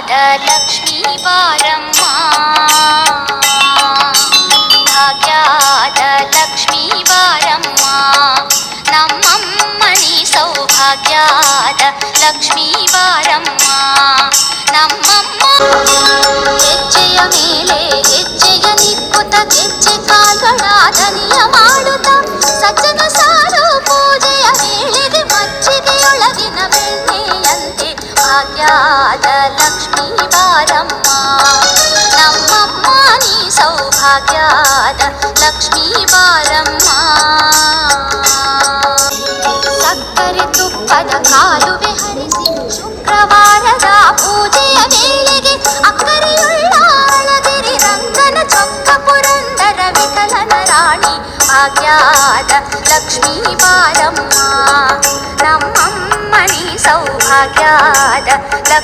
ಭಾಗ್ಯದ ಲಕ್ಷ್ಮೀ ಬಾರಮ್ಮ ಭಾಗ್ಯದ ಲಕ್ಷ್ಮೀ ಬಾರಮ್ಮ ನಮ್ಮಮ್ಮ ನೀ ಸೌಭಾಗ್ಯದ ಲಕ್ಷ್ಮೀ ಬಾರಮ್ಮ ನಮ್ಮಮ್ಮ ಹೆಜ್ಜೆಯ ಮೇಲೆ ಹೆಜ್ಜೆಯ ನಿಕ್ಕುತ್ತ ಗೆಜ್ಜೆ ಕಾಲ್ಗಳ ದನಿಯ ಮಾಡುತ್ತ ಸಜ್ಜನ ಸಾರು ಪೂಜೆಯ ವೇಳೆಗೆ ಮಜ್ಜಿಗೆಯೊಳಗಿನ ಬೆಣ್ಣೆಯಂತೆ ಭಾಗ್ಯದ ಲಕ್ಷ್ಮೀ ಬಾರಮ್ಮ ನಮ್ಮಮ್ಮ ನೀ ಸೌಭಾಗ್ಯದ ಲಕ್ಷ್ಮೀ ಬಾರಮ್ಮ ಸಕ್ಕರೆ ತುಪ್ಪದ ಕಾಲುವೆ ಹರಿಸಿ ಶುಕ್ರವಾರದ ಪೂಜೆಯ ವೇಳೆಗೆ ಅಕ್ಕರೆಯುಳ್ಳ ಅಳಗಿರಿ ರಂಗನ ಚೊಕ್ಕ ಪುರಂದರ ವಿಠಲನ ರಾಣಿ ಭಾಗ್ಯದ ಲಕ್ಷ್ಮೀ ಬಾರಮ್ಮ ನಮ್ಮಮ್ಮನಿ ಸೌಭಾಗ್ಯದ ಲಕ್ಷ್ಮೀ